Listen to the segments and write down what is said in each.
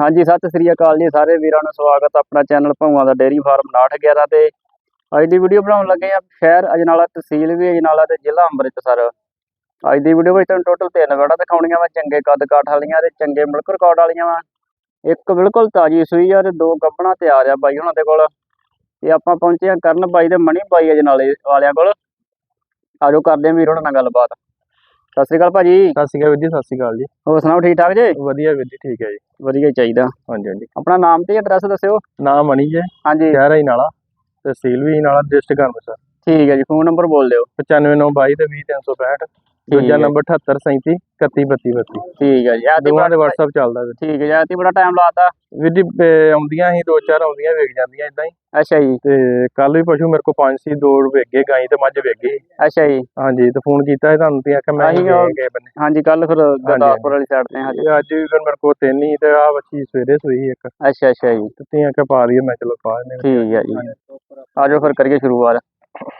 ਹਾਂਜੀ, ਸਤਿ ਸ੍ਰੀ ਅਕਾਲ ਜੀ ਸਾਰੇ ਵੀਰਾਂ ਨੂੰ ਸਵਾਗਤ ਆਪਣਾ ਚੈਨਲ ਭੌਆਂ ਦਾ ਡੇਅਰੀ ਫਾਰਮ 6911 ਤੇ। ਅੱਜ ਦੀ ਵੀਡੀਓ ਬਣਾਉਣ ਲੱਗੇ ਆ ਸ਼ਹਿਰ ਅਜਨਾਲਾ ਤਹਿਸੀਲ ਵੀ ਅਜਨਾਲਾ ਤੇ ਜ਼ਿਲ੍ਹਾ ਅੰਮ੍ਰਿਤਸਰ। ਅੱਜ ਦੀ ਵੀਡੀਓ ਵਿੱਚ ਤੁਹਾਨੂੰ ਟੋਟਲ ਤਿੰਨ ਵੜਾ ਦਿਖਾਉਣੀਆਂ ਵਾ, ਚੰਗੇ ਕੱਦ ਕਾਠ ਵਾਲੀਆਂ ਤੇ ਚੰਗੇ ਮਿਲਕ ਰਿਕਾਰਡ ਵਾਲੀਆਂ ਵਾ। ਇੱਕ ਬਿਲਕੁਲ ਤਾਜੀ ਸੂਈ ਆ ਤੇ ਦੋ ਗੱਬਣਾ ਤਿਆਰ ਆ ਬਾਈ ਹੁਣਾਂ ਦੇ ਕੋਲ। ਤੇ ਆਪਾਂ ਪਹੁੰਚੇ ਆ ਕਰਨ ਬਾਈ ਦੇ ਮਣੀ ਬਾਈ ਅਜਨਾਲੇ ਵਾਲਿਆਂ ਕੋਲ। ਆਜੋ ਕਰਦੇ ਆ ਵੀਰ ਹੁਣਾਂ ਨਾਲ ਗੱਲਬਾਤ। ਸਤਿ ਸ੍ਰੀ ਅਕਾਲ ਭਾਜੀ। ਸਤਿ ਸ਼੍ਰੀ ਅਕਾਲ ਵੀਰ ਜੀ ਸਤਿ ਸ਼੍ਰੀ ਅਕਾਲ ਜੀ। ਹੋਰ ਸੁਣਾਓ ਠੀਕ ਠਾਕ ਜੇ? ਵਧੀਆ ਵੀਰ ਜੀ ਠੀਕ ਹੈ ਜੀ। ਵਧੀਆ ਹੀ ਚਾਹੀਦਾ। ਹਾਂਜੀ ਹਾਂਜੀ। ਆਪਣਾ ਨਾਮ ਤੇ ਐਡਰੈਸ ਦੱਸਿਓ। ਨਾਮ ਮਣੀ ਜੇ। ਹਾਂਜੀ। ਸ਼ਹਿਰ ਹੀ ਨਾਲਾ ਤਹਿਸੀਲ ਵੀ ਨਾਲਾ ਡਿਸਟ੍ਰਿਕਟ ਅੰਮ੍ਰਿਤਸਰ ਠੀਕ ਹੈ ਜੀ ਫੋਨ ਨੰਬਰ ਬੋਲ ਦਿਓ। 95922 ਤੇ 20365 ਠੀਕ ਦੂਜਾ ਹੈ। ਨੰਬਰ 7837 3132 ਠੀਕ ਹੈ ਜੀ ਆ ਤੇ ਦੋਵਾਂ ਦੇ ਬੜਾ WhatsApp ਚੱਲਦਾ ਵੀਰ। ਠੀਕ ਹੈ ਜੀ ਆ ਤੇ ਬੜਾ ਟਾਈਮ ਲਾਤਾ। ਵੀਰ ਜੀ ਆਉਂਦੀਆਂ ਸੀ ਦੋ ਚਾਰ ਆਉਂਦੀਆਂ ਵੇਖ ਜਾਂਦੀਆਂ ਇਦਾਂ ਹੀ। ਅੱਛਾ ਜੀ। ਤੇ ਕੱਲ ਵੀ ਪਸ਼ੂ ਮੇਰੇ ਕੋਲ ਪੰਜ ਸੀ ਦੋ ਵੇਗੇ ਗਾਈ ਤੇ ਮੱਝ ਵੇਗੇ ਅੱਛਾ ਜੀ। ਹਾਂਜੀ ਤੇ ਫੋਨ ਕੀਤਾ ਸੀ ਤੁਹਾਨੂੰ ਤੇ ਆਖਿਆ ਮੈਂ ਹੀ ਗਏ ਬੰਨੇ। ਹਾਂਜੀ ਕੱਲ ਫਿਰ ਗੁਰਦਾਸਪੁਰ ਵਾਲੀ ਸਾਈਡ ਤੇ ਹਾਂ ਇਹ ਅੱਜ ਵੀ ਫਿਰ ਮੇਰੇ ਕੋਲ ਤਿੰਨ ਹੀ ਤੇ ਆ ਬੱਚੀ ਸਵੇਰੇ ਸੂਈ ਇੱਕ। ਅੱਛਾ ਅੱਛਾ ਜੀ। ਤੇ ਆਖਿਆ ਪਾ ਰਹੀ ਮੈਂ ਚਲੋ ਪਾ ਨੇ ਠੀਕ ਹੈ ਜੀ। ਆਜੋ ਫਿਰ ਕਰੀਏ ਸ਼ੁਰੂਆਤ।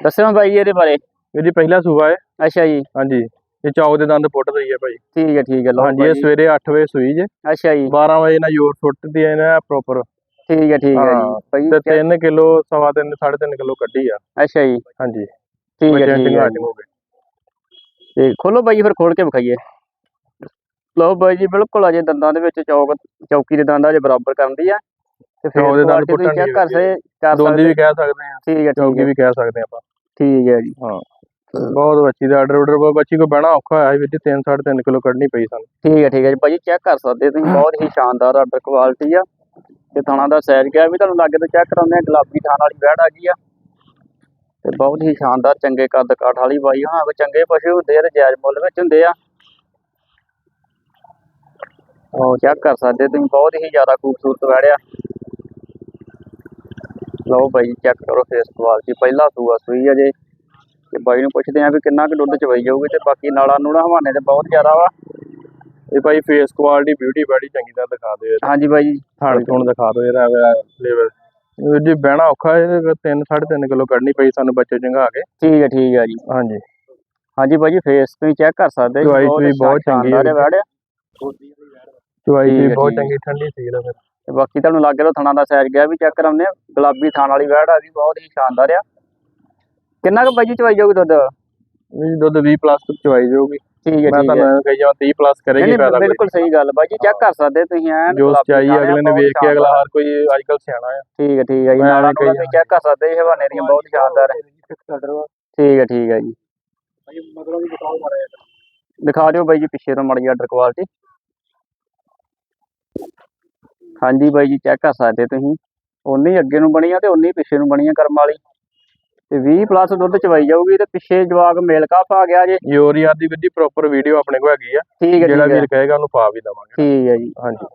ਦੱਸਿਓ ਜੀ ਇਹਦੇ ਬਾਰੇ। ਜੀ ਪਹਿਲਾ ਸੂਆ ਹੈ। ਅੱਛਾ ਜੀ। ਹਾਂਜੀ। ਇਹ ਚੌਕ ਦੇ ਦੰਦ ਪੁੱਟ ਰਹੀ ਹੈ ਭਾਈ। ਠੀਕ ਹੈ ਠੀਕ ਹੈ ਲਓ ਹਾਂਜੀ ਇਹ। ਸਵੇਰੇ 8 ਵਜੇ ਸੂਈ ਜੇ। ਅੱਛਾ ਜੀ। 12 ਵਜੇ ਨਾਲ ਯੋਰ ਸੁੱਟਦੀ ਹੈ ਨਾ ਪ੍ਰੋਪਰ ਠੀਕ ਹੈ ਠੀਕ ਹੈ ਜੀ। ਭਾਈ ਤੇ 3 ਕਿਲੋ ਸਵਾ 3 3.5 ਕਿਲੋ ਕੱਢੀ ਆ। ਅੱਛਾ ਜੀ। ਹਾਂਜੀ। ਠੀਕ ਹੈ ਠੀਕ ਹੈ। ਤੇ ਖੋਲੋ ਜੀ ਫਿਰ ਖੋਲ ਕੇ ਵਿਖਾਈਏ। ਲਓ ਬਾਈ ਜੀ ਬਿਲਕੁਲ ਅਜੇ ਦੰਦਾਂ ਦੇ ਵਿੱਚ ਚੌਕ ਚੌਕੀ ਦੇ ਦੰਦਾਂ ਅਜੇ ਬਰਾਬਰ ਕਰਦੀ ਆ। ਤੇ ਫਿਰ ਚੌਕ ਦੇ ਦੰਦ ਪੁੱਟਣ ਚੈੱਕ ਦੀ ਕਰ ਸੇ ਕਰ ਸਕਦੇ ਵੀ ਕਹਿ ਸਕਦੇ ਆ ਠੀਕ ਹੈ ਚੌਕੀ ਹੈ। ਵੀ ਕਹਿ ਸਕਦੇ ਆਪਾਂ। ਠੀਕ ਹੈ ਜੀ। ਬਹੁਤ ਬੱਚੀ ਦਾ ਆਰਡਰ ਆਰਡਰ ਬੱਚੀ ਕੋ ਬਹਿਣਾ ਔਖਾ ਹੋਇਆ ਵੀਰ ਜੀ 3 3.5 ਕਿਲੋ ਕੱਢਣੀ ਪਈ ਸਾਨੂੰ। ਠੀਕ ਹੈ ਠੀਕ ਹੈ ਜੀ। ਭਾਜੀ ਚੈੱਕ ਕਰ ਸਕਦੇ ਹੋ ਤੁਸੀਂ ਬਹੁਤ ਹੀ ਸ਼ਾਨਦਾਰ ਆਰਡਰ ਕੁਆਲਿਟੀ ਆ। ਤੇ ਥਾਣਾ ਦਾ ਸਾਈਜ਼ ਕਿਹਾ ਵੀ ਤੁਹਾਨੂੰ ਲੱਗੇ ਤੋਂ ਚੈੱਕ ਕਰਾਉਂਦੇ ਆ ਗੁਲਾਬੀ ਥਾਣ ਵਾਲੀ ਵੈੜ ਆ ਗਈ ਆ। ਤੇ ਬਹੁਤ ਹੀ ਸ਼ਾਨਦਾਰ ਚੰਗੇ ਕੱਦ ਕਾਠ ਵਾਲੀ ਬਾਈ ਹਾਂ ਕੋ ਚੰਗੇ ਪਸ਼ੂ ਹੁੰਦੇ ਆ ਤੇ ਜਾਇਜ਼ ਮੁੱਲ ਵਿੱਚ ਹੁੰਦੇ ਆ। ਉਹ ਚੈੱਕ ਕਰ ਸਕਦੇ ਹੋ ਤੁਸੀਂ ਬਹੁਤ ਹੀ ਜ਼ਿਆਦਾ ਖੂਬਸੂਰਤ ਵੈੜ ਆ। ਲਓ ਬਾਈ ਚੈੱਕ ਕਰੋ ਫੇਸ ਕੁਆਲਿਟੀ ਪਹਿਲਾ ਸੂਆ ਸੂਈ ਆ ਜੇ। ਤੇ ਬਾਈ ਨੂੰ ਪੁੱਛਦੇ ਆ ਵੀ ਕਿੰਨਾ ਕੁ ਦੁੱਧ ਚਵਾਈ ਜਾਊਗੀ ਤੇ ਬਾਕੀ ਨਾਲਾ ਨੂੜਾ ਹਵਾਨੇ ਤੇ ਬਹੁਤ ਜ਼ਿਆਦਾ ਵਾ। ਇਹ ਭਾਈ ਫੇਸ ਕੁਆਲਿਟੀ ਬਿਊਟੀ ਬੜੀ ਚੰਗੀ ਤਰ੍ਹਾਂ ਦਿਖਾ ਦਿਓ। ਹਾਂਜੀ ਬਾਈ। ਜੀ ਥਣ ਦਿਖਾ ਦਿਓ ਇਹਦਾ ਲੈਵਲ ਜੀ ਬਹਿਣਾ ਔਖਾ ਹੈ 3 3.5 ਕਿਲੋ ਕੱਢਣੀ ਪਈ ਸਾਨੂੰ ਬੱਚੇ ਚੰਗਾ ਕੇ। ਠੀਕ ਹੈ ਠੀਕ ਹੈ ਜੀ। ਹਾਂਜੀ। ਹਾਂਜੀ ਬਾਈ ਜੀ ਫੇਸ ਤੁਸੀਂ ਚੈੱਕ ਕਰ ਸਕਦੇ ਚੂਈ ਬਹੁਤ ਚੰਗੀ ਹੈ ਹੈ। ਹੈ, ਬਹੁਤ ਹੈ। ਚੰਗੀ ਠੰਡੀ ਸੀ ਫਿਰ। ਤੇ ਬਾਕੀ ਤੁਹਾਨੂੰ ਲੱਗ ਰਿਹਾ ਥਣਾ ਦਾ ਸਾਈਜ਼ ਗਿਆ ਵੀ ਚੈੱਕ ਕਰਾਉਂਦੇ ਆ ਗੁਲਾਬੀ ਥਾਣ ਵਾਲੀ ਵੈੜ ਆ ਵੀ ਬਹੁਤ ਹੀ ਸ਼ਾਨਦਾਰ ਆ। ਕਿੰਨਾ ਕੁ ਬਾਈ ਜੀ ਚਵਾਈ ਜਾਊਗੀ ਦੁੱਧ? ਵੀ ਦੁੱਧ 20 ਪਲੱਸ ਤੱਕ ਚਵਾਈ ਜਾਊਗੀ। ਠੀਕ ਹੈ ਮੈਂ ਤੁਹਾਨੂੰ ਕਹੀ ਜਾਵਾਂ 30 ਪਲੱਸ ਕਰੇਗੀ ਫਾਇਦਾ ਬਿਲਕੁਲ ਸਹੀ ਗੱਲ ਬਾਈ ਜੀ ਚੈੱਕ ਕਰ ਸਕਦੇ ਤੁਸੀਂ ਐਨ ਜੋ ਆ, ਅਗਲੇ ਨੇ ਵੇਖ ਕੇ ਅਗਲਾ। ਹਰ ਕੋਈ ਅੱਜ ਕੱਲ ਸਿਆਣਾ ਆ। ਠੀਕ ਹੈ ਠੀਕ ਹੈ ਜੀ ਨਾਲਾ ਤੁਸੀਂ ਚੈੱਕ ਕਰ ਸਕਦੇ ਇਹ ਹਵਾਨੇ ਦੀਆਂ ਬਹੁਤ ਸ਼ਾਨਦਾਰ ਠੀਕ ਹੈ ਠੀਕ ਹੈ ਜੀ। ਦਿਖਾ ਦਿਓ ਬਾਈ ਜੀ ਪਿੱਛੇ ਤੋਂ ਮੜੀ ਆਰਡਰ ਕੁਆਲਿਟੀ ਹਾਂਜੀ ਬਾਈ ਜੀ ਚੈੱਕ ਕਰ ਸਕਦੇ ਤੁਸੀਂ। ਉਨੀ ਅੱਗੇ ਨੂੰ ਬਣੀਆਂ ਤੇ ਉਨੀ ਪਿੱਛੇ ਨੂੰ ਬਣੀਆਂ ਕਰਮ ਵਾਲੀ। ਤੇ 20 ਪਲੱਸ ਦੁੱਧ ਚਵਾਈ ਜਾਊਗੀ ਤੇ ਪਿੱਛੇ ਜਵਾਕ ਮੇਲ ਕਾਫ ਆ ਗਿਆ ਜੇ। ਯੂਰੀਆ ਦੀ ਵਿੱਦੀ ਪ੍ਰੋਪਰ ਵੀਡੀਓ ਆਪਣੇ ਕੋਲ ਹੈਗੀ ਆ। ਠੀਕ ਹੈ ਜਿਹੜਾ ਵੀਰ ਕਹੇਗਾ ਉਹਨੂੰ ਪਾ ਵੀ ਦਵਾਂਗੇ। ਠੀਕ ਹੈ ਜੀ। ਹਾਂਜੀ।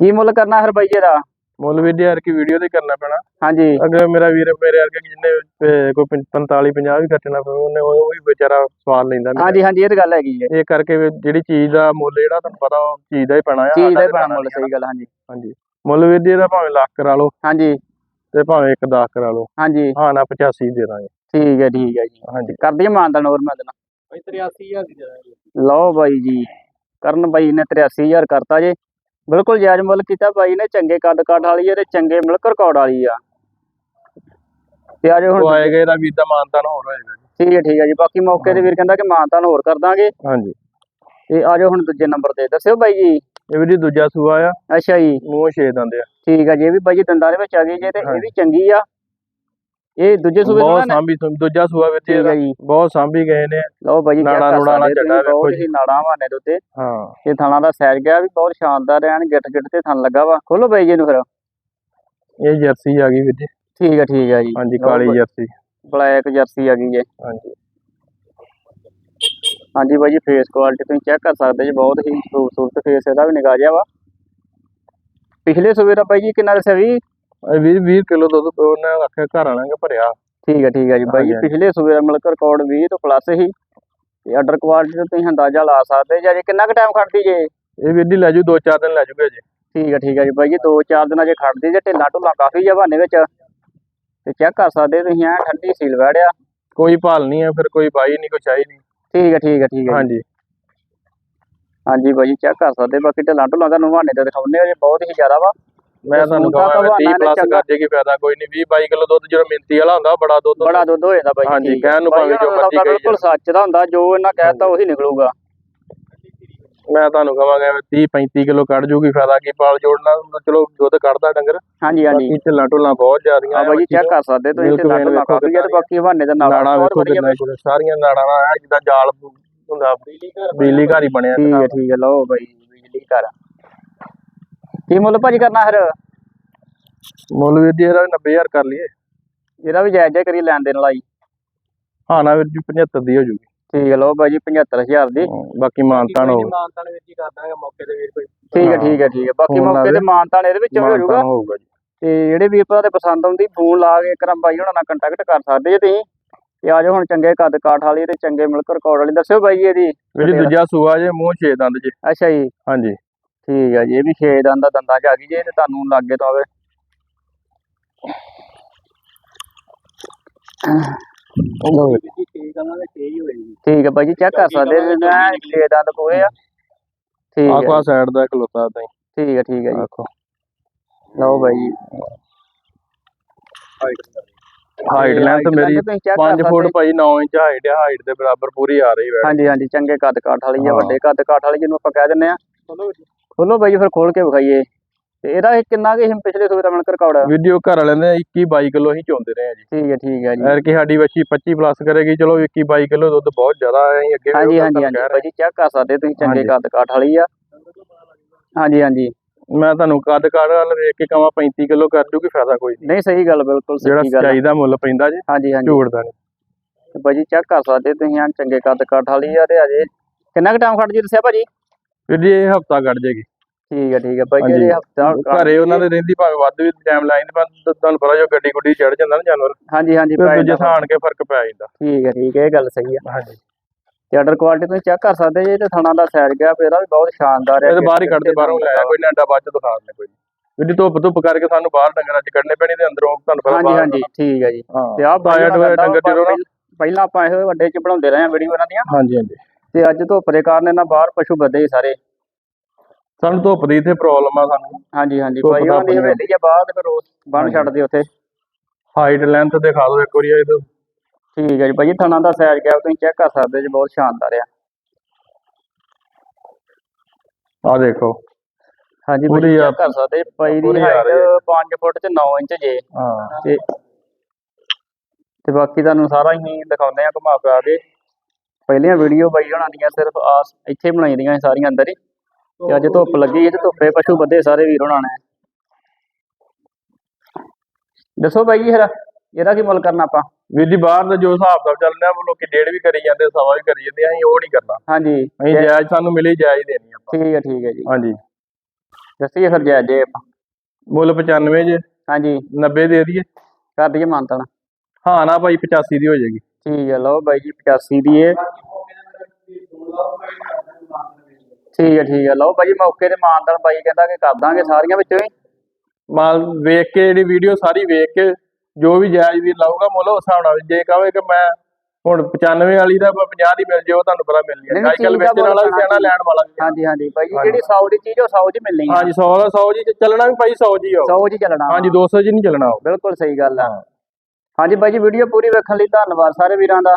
ਕੀ ਮੁੱਲ ਕਰਨਾ ਫਿਰ ਬਾਈ ਜੀ ਦਾ? ਮੁੱਲ ਵੀਰ ਜੀ ਯਾਰ ਕੀ ਵੀਡੀਓ ਤੇ ਕਰਨਾ ਪੈਣਾ। ਹਾਂਜੀ। ਅਗਰ ਮੇਰਾ ਵੀਰ ਮੇਰੇ ਵਰਗੇ ਜਿੰਨੇ ਕੋਈ 45 50 ਵੀ ਖਰਚਣਾ ਪਵੇ ਉਹਨੇ ਉਹ ਵੀ ਵਿਚਾਰਾ ਸਵਾਲ ਲੈਂਦਾ। ਹਾਂਜੀ ਹਾਂਜੀ ਇਹ ਤਾਂ ਗੱਲ ਹੈਗੀ ਹੈ। ਇਹ ਕਰਕੇ ਜਿਹੜੀ ਚੀਜ਼ ਦਾ ਮੁੱਲ ਜਿਹੜਾ ਤੁਹਾਨੂੰ ਪਤਾ ਉਹ ਚੀਜ਼ ਦਾ ਹੀ ਪੈਣਾ ਆ ਚੀਜ਼ ਦਾ ਤੇ ਪੈਣਾ ਮੁੱਲ ਸਹੀ ਗੱਲ ਹਾਂਜੀ। ਹਾਂਜੀ। ਮੁੱਲ ਵੀਰ ਜੀ ਇਹਦਾ ਭਾਵੇਂ ਲੱਖ ਕਰਾ ਲਓ ਹਾਂਜੀ। ਤੇ ਭਾਵੇਂ 1 10 ਕਰਾ ਲਓ। ਹਾਂਜੀ। ਹਾਂ ਨਾ 85 ਦੇ ਦਾਂਗੇ। ਠੀਕ ਹੈ ਠੀਕ ਹੈ ਜੀ। ਹਾਂਜੀ। ਕਰਦੀ ਮਾਨਦਾਨ ਹੋਰ ਮੈਂ ਦੇਣਾ। ਭਾਈ 83000 ਦੀ ਦੇ ਲਓ ਬਾਈ ਜੀ ਕਰਨ ਬਾਈ ਨੇ 83000 ਕਰਤਾ ਜੇ। ਬਿਲਕੁਲ ਜਾਇਜ਼ ਮੁੱਲ ਕੀਤਾ ਬਾਈ ਨੇ ਚੰਗੇ ਕੱਦ ਕਾਠ ਵਾਲੀ ਤੇ ਚੰਗੇ ਮਿਲਕ ਰਿਕਾਰਡ ਵਾਲੀ ਆ। ਤੇ ਆਜੋ ਉਹ ਹੁਣ ਆਏਗਾ ਇਹਦਾ ਵੀਰ ਦਾ ਮਾਨਤਾਨ ਹੋਰ ਹੋਏਗਾ ਜੀ। ਠੀਕ ਹੈ ਠੀਕ ਹੈ ਜੀ। ਬਾਕੀ ਮੌਕੇ ਤੇ ਵੀਰ ਕਹਿੰਦਾ ਕਿ ਮਾਨਤਾਨ ਹੋਰ ਕਰ ਦਾਂਗੇ। ਹਾਂਜੀ। ਤੇ ਆਜੋ ਹੁਣ ਦੂਜੇ ਨੰਬਰ ਤੇ। ਦੱਸਿਓ ਬਾਈ ਜੀ। ਇਹ ਜੀ ਦੂਜਾ ਸੂਆ ਆ। ਅੱਛਾ ਜੀ। ਮੂੰਹ ਛੇ ਦੰਦੇ ਆ। ਠੀਕ ਹੈ ਜੀ ਇਹ ਵੀ ਬਾਈ ਜੀ ਦੰਦਾਂ ਦੇ ਵਿੱਚ ਆ ਗਈ ਜੇ ਤੇ ਇਹ ਵੀ ਚੰਗੀ ਆ। ਇਹ ਦੂਜੇ ਸੂਬੇ ਬਹੁਤ ਸਾਂਭੀ ਦੂਜਾ ਸੂਆ ਜੀ ਠੀਕ ਹੈ ਜੀ। ਬਹੁਤ ਸਾਂਭੀ ਗਏ ਨੇ। ਲਓ ਬਾਈ ਜੀ ਨਾੜਾਂ ਨੂੜਾਂ ਨਾਲ ਵੇਖੋ ਬਹੁਤ ਜੀ। ਹੀ ਨਾੜਾਂ ਵਾਨੇ ਦੇ ਉੱਤੇ ਹਾਂ। ਤੇ ਥਾਣਾ ਦਾ ਸਾਈਜ਼ ਗਿਆ ਵੀ ਬਹੁਤ ਸ਼ਾਨਦਾਰ ਐਨ ਗਿੱਟ ਗਿੱਟ ਤੇ ਥਣ ਲੱਗਾ ਵਾ। ਖੋਲੋ ਬਾਈ ਜੀ ਨੂੰ ਫਿਰ। ਇਹ ਜਰਸੀ ਆ ਗਈ ਵੀਰ ਜੀ। ਠੀਕ ਹੈ ਠੀਕ ਹੈ ਜੀ। ਹਾਂਜੀ ਕਾਲੀ। ਜਰਸੀ। ਬਲੈਕ ਜਰਸੀ ਆ ਗਈ ਜੇ। ਹਾਂਜੀ। ਹਾਂਜੀ ਬਾਈ ਜੀ ਫੇਸ ਕੁਆਲਿਟੀ ਤੁਸੀਂ ਚੈੱਕ ਕਰ ਸਕਦੇ ਜੀ ਬਹੁਤ ਹੀ ਖੂਬਸੂਰਤ ਫੇਸ ਇਹਦਾ ਵੀ ਨਿਗਾਹ ਜਿਹਾ ਵਾ। ਪਿਛਲੇ ਸਵੇਰ ਬਾਈ ਜੀ ਕਿੰਨਾ ਦੱਸਿਆ ਵੀ ਇਹ 20 20 ਕਿਲੋ ਦੁੱਧ ਉਹਨੇ ਆਖਿਆ ਘਰ ਆਣਾਗੇ ਭਰਿਆ। ਠੀਕ ਹੈ ਠੀਕ ਹੈ ਜੀ। ਬਾਈ ਜੀ ਹਾਂਜੀ, ਪਿਛਲੇ ਸਵੇਰ ਮਿਲਕ ਰਿਕਾਰਡ 20 ਤੋਂ ਪਲੱਸ ਹੀ ਤੇ ਆਰਡਰ ਕੁਆਲਿਟੀ ਤੋਂ ਤੁਸੀਂ ਅੰਦਾਜ਼ਾ ਲਾ ਸਕਦੇ ਜੀ। ਅਜੇ ਕਿੰਨਾ ਕੁ ਟਾਈਮ ਖੜਦੀ ਜੇ? ਇਹ ਵੀਰ ਜੀ ਲੈ ਜੂ 2-4 ਦਿਨ ਲੈ ਜੂਗੇ ਜੀ ਠੀਕ ਹੈ ਠੀਕ ਹੈ ਜੀ। ਬਾਈ ਜੀ ਦੋ ਚਾਰ ਦਿਨਾਂ ਜੇ ਖੜਦੀ ਜੇ ਢਿੱਲਾ ਢੁੱਲਾ ਕਾਫੀ ਜਵਾਨੇ ਵਿੱਚ। ਤੇ ਚੈੱਕ ਕਰ ਸਕਦੇ ਤੁਸੀਂ ਐ ਠੰਡੀ ਸੀਲ ਵੜਿਆ ਕੋਈ ਭਾਲ ਨਹੀਂ ਹੈ ਫਿਰ ਕੋਈ ਬਾਈ ਨਹੀਂ ਕੋਈ ਚਾਹੀ ਨਹੀਂ। ਠੀਕ ਹੈ ਠੀਕ ਹੈ ਠੀਕ ਹੈ ਜੀ। ਹਾਂਜੀ। ਹਾਂਜੀ ਭਾਜੀ ਚੈੱਕ ਕਰ ਸਕਦੇ। ਬਾਕੀ ਢਿੱਲਾਂ ਢੁੱਲਾਂ ਤੁਹਾਨੂੰ ਹਵਾਨੇ ਤੇ ਦਿਖਾਉਂਦੇ ਆ ਜੇ ਬਹੁਤ ਹੀ ਜ਼ਿਆਦਾ ਵਾ। ਮੈਂ ਤੁਹਾਨੂੰ ਕਹਾਂਗਾ ਤਾਂ 30 ਬਹਾਨਾ ਪਲੱਸ। ਕਰ ਜੇਗੀ ਫਾਇਦਾ ਕੋਈ ਨਹੀਂ 20 22 ਕਿਲੋ ਦੁੱਧ ਜਦੋਂ ਮਿੰਤੀ ਵਾਲਾ ਹੁੰਦਾ ਬੜਾ ਦੁੱਧ ਬੜਾ ਦੁੱਧ ਹੋ ਜਾਂਦਾ ਭਾਜੀ ਹਾਂਜੀ, ਆ। ਕਹਿਣ ਨੂੰ ਭਾਵੇਂ ਜੋ ਮਰਜ਼ੀ ਕਹੀ ਬਿਲਕੁਲ ਸੱਚ ਦਾ ਹੁੰਦਾ ਜੋ ਇਹਨਾਂ ਕਹਿਤਾ ਉਹੀ ਨਿਕਲੂਗਾ। ਮੈਂ ਤੁਹਾਨੂੰ ਕਹਾਂਗਾ 30 35 ਕਿਲੋ ਕੱਢ ਜੂਗੀ ਫਾਇਦਾ ਕੀ ਪਾਲ ਜੋੜਨਾ ਚਲੋ ਦੁੱਧ ਕੱਢਦਾ ਡੰਗਰ। ਹਾਂਜੀ ਹਾਂਜੀ। ਬਾਕੀ ਢਿੱਲਾਂ ਢੁੱਲਾਂ ਬਹੁਤ ਜ਼ਿਆਦੀਆਂ ਆ ਭਾਜੀ ਚੈੱਕ ਕਰ ਸਕਦੇ ਤੁਸੀਂ ਢਿੱਲਾਂ ਢੁੱਲਾਂ ਕਾਫੀ ਆ ਤੇ ਬਾਕੀ ਹਵਾਨੇ ਦੇ ਨਾਲ ਕੁ ਸਾਰੀਆਂ ਨਾੜਾਂ ਐਂ ਜਿੱਦਾਂ ਜਾਲ ਹੁੰਦਾ ਬਿਜਲੀ ਘਰ ਹੀ ਬਣਿਆ ਠੀਕ ਹੈ ਠੀਕ ਹੈ ਲਓ ਭਾਈ ਬਿਜਲੀ ਘਰ ਕੀ ਮੁੱਲ ਭਾਜੀ ਕਰਨਾ ਫਿਰ? ਮੁੱਲ ਵੀਰ ਜੀ ਇਹਦਾ 90000 ਕਰ ਲਈਏ। ਇਹਦਾ ਵੀ ਜਾਇਜ਼ ਕਰੀ ਲੈਣ ਦੇਣ ਵਾਲਾ ਜੀ। ਹਾਂ ਨਾ ਵੀਰ ਜੀ 75 ਦੀ ਹੋ ਜੂਗੀ। ਠੀਕ ਹੈ ਲਓ ਭਾਜੀ 75000 ਦੀ। ਬਾਕੀ ਮਾਨਤਾਨ ਹੋ ਮਾਨਤਾਨ ਵੀਰ ਜੀ ਕਰ ਦਾਂਗੇ ਮੌਕੇ ਤੇ ਵੀਰ ਕੋਈ। ਠੀਕ ਹੈ। ਠੀਕ ਹੈ ਠੀਕ ਹੈ। ਬਾਕੀ ਮੌਕੇ ਤੇ। ਮਾਨਤਾਨ ਇਹਦੇ ਵਿੱਚ ਹੋ ਜਾਊਗਾ ਮਾਨਤਾਨ ਹੋਊਗਾ ਜੀ। ਤੇ ਜਿਹੜੇ ਵੀਰ ਭਰਾ ਦੇ ਪਸੰਦ ਆਉਂਦੀ ਫੋਨ ਲਾ ਕੇ ਕਰਾਂ ਬਾਈ ਹੁਣਾਂ ਨਾਲ ਕੰਟੈਕਟ ਕਰ ਸਕਦੇ ਜੇ ਤੁਸੀਂ। ਤੇ ਆ ਜਾਓ ਹੁਣ ਚੰਗੇ ਕੱਦ ਕਾਠ ਵਾਲੀ ਤੇ ਚੰਗੇ ਮਿਲਕ ਰਿਕਾਰਡ ਵਾਲੀ। ਦੱਸਿਓ ਬਾਈ ਇਹਦੀ। ਵੀਰ ਜੀ ਦੂਜਾ ਸੂਆ ਜੇ ਮੂੰਹ ਛੇ ਦੰਦ ਜੇ। ਅੱਛਾ ਜੀ। ਹਾਂਜੀ। ਠੀਕ ਹੈ ਜੀ ਇਹ ਵੀ ਛੇ ਦੰਦ ਦਾ ਦੰਦਾਂ ਚ ਆ ਗਈ ਜੇ ਤੇ ਤੁਹਾਨੂੰ ਲੱਗੇ ਤਾਂ ਆਵੇ। ਜੀ ਠੀਕ ਆ ਨਾ ਹੀ ਜੀ। ਚੈੱਕ ਕਰ ਸਕਦੇ ਮੈਂ ਛੇ ਦੰਦ ਪੂਰੇ ਆ। ਠੀਕ ਹੈ ਆਖੋ ਸਾਈਡ ਦਾ ਖਲੋਤਾ ਤਾਂ। ਠੀਕ ਹੈ ਠੀਕ ਹੈ ਜੀ। ਆਖੋ। ਲਓ ਬਾਈ ਜੀ। ਹਾਈਟ ਲੈਂਥ ਮੇਰੀ ਤੁਸੀਂ check ਕਰ 5 ਫੁੱਟ। ਭਾਈ 9 ਇੰਚ ਹਾਈਟ ਹੈ ਹਾਈਟ ਦੇ ਬਰਾਬਰ ਪੂਰੀ ਆ ਰਹੀ ਹੈ ਹਾਂਜੀ ਹਾਂਜੀ ਚੰਗੇ ਕੱਦ ਕਾਠ ਵਾਲੀ ਆ ਹਾਂ। ਵੱਡੇ ਕੱਦ ਕਾਠ ਵਾਲੀ ਜਿਹਨੂੰ ਆਪਾਂ ਕਹਿ ਦਿੰਦੇ ਆ। ਚਲੋ ਖੋਲੋ ਬਾਈ ਫਿਰ ਖੋਲ ਕੇ ਵਿਖਾਈਏ। ਤੇ ਇਹਦਾ ਇਹ ਕਿੰਨਾ ਕਿ ਪਿਛਲੇ ਸੂਬੇ ਦਾ ਮਿਲਕ ਰਿਕਾਰਡ ਆ? ਵੀਡੀਓ ਘਰ ਵਾਲਿਆਂ ਨੇ 21 22 ਕਿਲੋ ਹੀ ਚੋਂਦੇ ਰਹੇ ਆ ਜੀ। ਠੀਕ ਹੈ ਠੀਕ ਹੈ ਜੀ। ਐਰ ਕਿ ਸਾਡੀ ਵੱਛੀ 25 ਪਲੱਸ ਕਰੇਗੀ ਚਲੋ 21 22 ਕਿਲੋ ਦੁੱਧ ਬਹੁਤ ਜ਼ਿਆਦਾ ਹੈ ਅੱਗੇ ਹਾਂਜੀ ਹਾਂਜੀ ਹਾਂਜੀ। ਕਹਿ ਰਹੇ ਬਾਈ ਜੀ ਚੈੱਕ ਕਰ ਸਕਦੇ ਤੁਸੀਂ ਚੰਗੇ। ਕੱਦ ਕਾਠ ਵਾਲੀ ਆ। ਹਾਂਜੀ ਹਾਂਜੀ। ਮੈਂ ਤੁਹਾਨੂੰ ਕੱਦ ਕਾੜ ਵਾਲ ਵੇਖ ਕੇ ਕਹਾਂ 35 ਕਿਲੋ ਕਰ ਜੂਗੀ ਫਾਇਦਾ ਕੋਈ ਨਹੀਂ। ਨਹੀਂ ਸਹੀ ਗੱਲ ਬਿਲਕੁਲ ਜਿਹੜਾ ਸਹੀ ਗੱਲ ਆ। ਸਚਾਈ ਦਾ ਮੁੱਲ ਪੈਂਦਾ ਜੀ ਹਾਂਜੀ ਹਾਂਜੀ। ਝੂਠ ਦਾ ਨਹੀਂ। ਤੇ ਬਾਈ ਜੀ ਚੈੱਕ ਕਰ ਸਕਦੇ ਤੁਸੀਂ ਆ ਚੰਗੇ ਕੱਦ ਕਾਠ ਵਾਲੀ ਆ ਤੇ ਅਜੇ ਕਿੰਨਾ ਕੁ ਟਾਈਮ ਖੜ ਜੀ ਦੱਸਿਆ ਭਾਜੀ? ਵੀਰ ਜੀ ਇਹ ਹਫਤਾ ਕੱਢ ਜੇਗੀ। ਠੀਕ ਹੈ ਠੀਕ ਹੈ ਬਾਈ ਜੀ ਹਾਂਜੀ। ਇਹ ਹਫਤਾ ਘਰੇ ਉਹਨਾਂ ਦੇ ਰਹਿੰਦੀ ਭਾਵੇਂ ਵੱਧ ਵੀ ਟਾਈਮ ਲਾਈਨ ਪਰ ਤੁਹਾਨੂੰ ਪਤਾ ਜੋ ਗੱਡੀ ਗੁੱਡੀ ਚੜ ਜਾਂਦਾ ਨਾ ਜਾਨਵਰ ਹਾਂਜੀ ਹਾਂਜੀ ਫਿਰ ਪੈ ਦੂਜੇ ਜਾਂਦਾ। ਥਾਂ ਆਣ ਕੇ ਫ਼ਰਕ ਪੈ ਜਾਂਦਾ। ਠੀਕ ਹੈ ਠੀਕ ਹੈ ਇਹ ਗੱਲ ਸਹੀ ਆ। ਹਾਂਜੀ। ਤੇ ਆਰਡਰ ਕੁਆਲਿਟੀ ਤੁਸੀਂ ਚੈੱਕ ਕਰ ਸਕਦੇ ਜੇ ਤੇ ਥਣਾ ਦਾ ਸਾਈਜ਼ ਗਿਆ ਇਹਦਾ ਵੀ ਬਹੁਤ ਸ਼ਾਨਦਾਰ ਹੈ ਇਹ ਬਾਹਰ ਹੀ ਕੱਢਦੇ ਬਾਹਰੋਂ ਲਾਇਆ ਕੋਈ ਅੰਡਾ ਬਾਅਦ ਚ ਦਿਖਾ ਦਿੰਦੇ ਕੋਈ ਵੀਰ ਜੀ ਧੁੱਪ ਧੁੱਪ ਕਰਕੇ ਸਾਨੂੰ ਬਾਹਰ ਡੰਗਰਾਂ ਚ ਕੱਢਣੇ ਪੈਣੇ ਤੇ ਅੰਦਰੋਂ ਤੁਹਾਨੂੰ ਪਤਾ ਹਾਂਜੀ ਹਾਂਜੀ ਠੀਕ ਹੈ ਜੀ। ਹਾਂ। ਤੇ ਆਹ ਟੋਇਆ ਡੰਗਰ ਜਦੋਂ ਪਹਿਲਾਂ ਆਪਾਂ ਇਹੋ ਵੱਡੇ ਚ ਬਣਾਉਂਦੇ ਰਹੇ ਆ ਵੀਡੀਓ ਇਹਨਾਂ ਦੀਆਂ। ਹਾਂਜੀ ਹਾਂਜੀ। ਤੇ ਅੱਜ ਧੁੱਪ ਦੇ ਕਾਰਨ ਇਹਨਾਂ ਬਾਹਰ ਪਸ਼ੂ ਹੀ ਸਾਰੇ। ਸਾਨੂੰ ਧੁੱਪ ਦੀ ਇੱਥੇ ਪ੍ਰੋਬਲਮ ਆ ਸਾਨੂੰ। ਹਾਂਜੀ ਹਾਂਜੀ। ਧੁੱਪ ਭਾਈ ਦਾ ਉਹਨਾਂ ਦੀ ਆਪਣੀ ਹਵੇਲੀ ਆ ਬਾਹਰ ਤੇ ਫਿਰ ਉਹ ਬੰਨ ਹਾਂਜੀ। ਛੱਡਦੇ ਉੱਥੇ। ਹਾਈਟ ਲੈਂਥ ਦਿਖਾ ਦਿਓ ਇੱਕ ਵਾਰੀ ਇਹ ਠੀਕ ਹੈ ਜੀ। ਭਾਈ ਥਣਾ ਦਾ ਸਾਈਜ਼ ਗਿਆ ਤੁਸੀਂ ਚੈੱਕ ਕਰ ਸਕਦੇ ਜੀ ਬਹੁਤ ਸ਼ਾਨਦਾਰ ਆ। ਆ ਦੇਖੋ। ਹਾਂਜੀ ਪੂਰੀ ਆ- ਚੈੱਕ ਕਰ ਸਕਦੇ ਭਾਈ ਦੀ ਪੂਰੀ ਆ ਹਾਈਟ ਰਹੀ ਹੈ। 5 ਫੁੱਟ ਤੇ 9 ਇੰਚ ਜੇ। ਹਾਂ। ਤੇ ਤੇ ਬਾਕੀ ਤੁਹਾਨੂੰ ਸਾਰਾ ਹੀ ਦਿਖਾਉਂਦੇ ਆ ਘੁਮਾ ਫਿਰਾ ਕੇ। ਪਹਿਲੀਆਂ ਵੀਡੀਓ ਬਾਈ ਹੋਣਾ ਦੀਆਂ ਸਿਰਫ ਆ ਇੱਥੇ ਬਣਾਈ ਦੀਆਂ ਸਾਰੀਆਂ ਅੰਦਰ ਹੀ। ਤੇ ਅੱਜ ਧੁੱਪ ਲੱਗੀ ਹੈ ਤੇ ਧੁੱਪੇ ਪਸ਼ੂ ਬੱਧੇ ਸਾਰੇ ਵੀਰ ਹੋਣਾ ਨੇ। ਦੱਸੋ ਬਾਈ ਜੀ ਫਿਰ ਇਹਦਾ ਕੀ ਮੁੱਲ ਕਰਨਾ ਆਪਾਂ? ਵੀਰ ਜੀ ਬਾਹਰ ਦਾ ਜੋ ਹਿਸਾਬ ਦਾ ਚੱਲ ਰਿਹਾ ਉਹ ਲੋਕੀ ਡੇਢ ਵੀ ਕਰੀ ਜਾਂਦੇ ਸਵਾ ਵੀ ਕਰੀ ਜਾਂਦੇ ਅਸੀਂ ਉਹ ਨਹੀਂ ਕਰਨਾ। ਹਾਂਜੀ। ਅਸੀਂ ਜਾਇਜ਼ ਸਾਨੂੰ ਮਿਲੀ ਜਾਇਜ਼ ਦੇਣੀ ਆਪਾਂ। ਠੀਕ ਹੈ ਠੀਕ ਹੈ ਜੀ। ਹਾਂਜੀ। ਦੱਸੀਏ ਫਿਰ ਜੈ ਜੇ ਆਪਾਂ। ਮੁੱਲ 95 ਜੇ। ਹਾਂਜੀ। 90 ਦੇ ਦਈਏ। ਕਰ ਦਈਏ ਮਾਨਤਨ। ਹਾਂ ਨਾ ਭਾਈ 85 ਦੀ ਹੋ ਜਾਏਗੀ। ਠੀਕ ਹੈ ਲਓ ਬਾਈ ਜੀ 85 ਦੀ ਏ। ਠੀਕ ਹੈ ਠੀਕ ਹੈ ਲਓ ਬਾਈ ਜੀ ਮੌਕੇ ਤੇ ਮਾਨਤਨ ਬਾਈ ਕਹਿੰਦਾ ਕਿ ਕਰ ਦਾਂਗੇ ਸਾਰੀਆਂ ਵਿੱਚੋਂ ਹੀ। ਮਾਲ ਵੇਖ ਕੇ ਜਿਹੜੀ ਵੀਡੀਓ ਸਾਰੀ ਵੇਖ ਕੇ ਜੋ ਵੀ ਜਾਇਜ਼ ਵੀ ਲਾਊਗਾ ਮੁੱਲ ਉਸ ਹਿਸਾਬ ਨਾਲ। ਜੇ ਕਹੇ ਕਿ ਮੈਂ ਹੁਣ 95 ਵਾਲੀ ਦਾ 50 ਦੀ ਮਿਲ ਜੇ ਉਹ ਤੁਹਾਨੂੰ ਪਤਾ ਮਿਲ ਨਹੀਂ, ਜਾਂਦਾ ਅੱਜ ਕੱਲ ਚੀਜ਼ ਦਾ ਵੇਚਣ ਵਾਲਾ ਵੀ ਸਿਆਣਾ ਲੈਣ ਵਾਲਾ ਵੀ ਹਾਂਜੀ ਹਾਂਜੀ। ਜੀ ਹਾਂਜੀ। ਜਿਹੜੀ 100 ਦੀ ਚੀਜ਼ ਉਹ 100 ਦੀ ਮਿਲਣੀ ਹਾਂਜੀ 100 ਦਾ 100 ਜੀ ਚੱਲਣਾ ਵੀ ਭਾਈ 100 ਜੀ ਆਓ। 100 ਜੀ ਚੱਲਣਾ। ਹਾਂਜੀ 200 ਜੀ ਨਹੀਂ ਚੱਲਣਾ ਬਿਲਕੁਲ ਸਹੀ ਗੱਲ ਆ। ਹਾਂਜੀ ਬਾਈ ਜੀ ਵੀਡੀਓ ਪੂਰੀ ਵੇਖਣ ਲਈ ਧੰਨਵਾਦ ਸਾਰੇ ਵੀਰਾਂ ਦਾ।